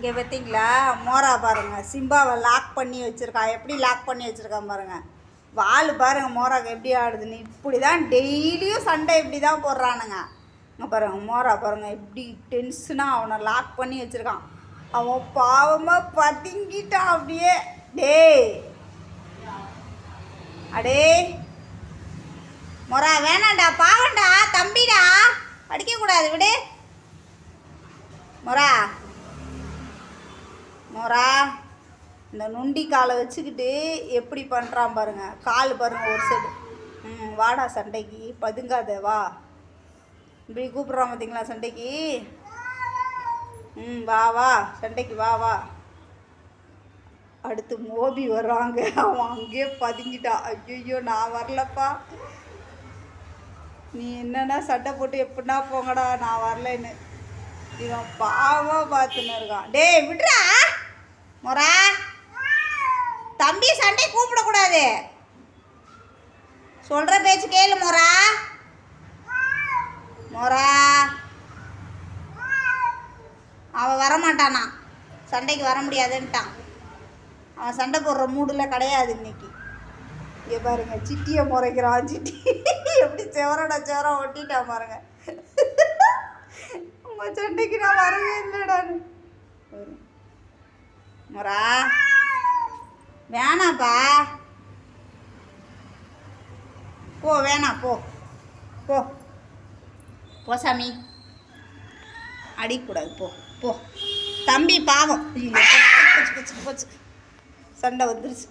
இங்கே பார்த்தீங்களா? மோரா பாருங்க. சிம்பாவை லாக் பண்ணி வச்சுருக்கான் எப்படி லாக் பண்ணி வச்சிருக்கான் பாருங்கள் வால் பாருங்க மோராக்கு எப்படி ஆடுதுன்னு. இப்படி தான் டெய்லியும் சண்டை இப்படி தான் போடுறானுங்க. இங்கே பாருங்கள் மோரா பாருங்க எப்படி டென்ஷனாக அவனை லாக் பண்ணி வச்சிருக்கான். அவன் பாவமாக பதுங்கிட்டான் அப்படியே. டேய். அடே. மொரா வேணாண்டா பாவண்டா தம்பிடா. அடிக்கக்கூடாது விடு. மொரா. மொரா இந்த நொண்டி காலை வச்சுக்கிட்டு எப்படி பண்ணுறான் பாருங்க. கால் பாருங்க ஒரு சைடு ம் வாடா சண்டைக்கு பதுங்காத வா. இப்படி கூப்பிட்றான் பார்த்தீங்களா சண்டைக்கு? ம் வா வா சண்டைக்கு வா வா. அடுத்து மோபி வர்றாங்க. அவன் அங்கேயே பதுங்கிட்டான் ஐயோ நான் வரலப்பா. நீ என்னன்னா சட்டை போட்டு எப்படின்னா போங்கடா நான் வரலைன்னு. இவன் பாவம் பார்த்துன்னு இருக்கான். டேய் விட்றா. மொரா தம்பி சண்டை கூப்பிடக்கூடாது. சொல்கிற பேச்சு கேளு மொரா மொரா அவன் வரமாட்டானா. சண்டைக்கு வர முடியாதுன்ட்டான். அவன் சண்டை போடுற மூடில் கிடையாது இன்னைக்கு. இங்கே பாருங்க சிட்டியை முறைக்கிறான் சிட்டி. எப்படி செவரோட செவரா ஒட்டிட்டான் பாருங்க. உங்கள் சண்டைக்கு நான் வரவே இல்லைடான்னு முறா வேணாப்பா. போ வேணாம் போ. போ. போ சாமி. அடிக்கக்கூடாது போ போ. தம்பி பாவம். போச்சு போச்சு போச்சு. சண்டை வந்துருச்சு.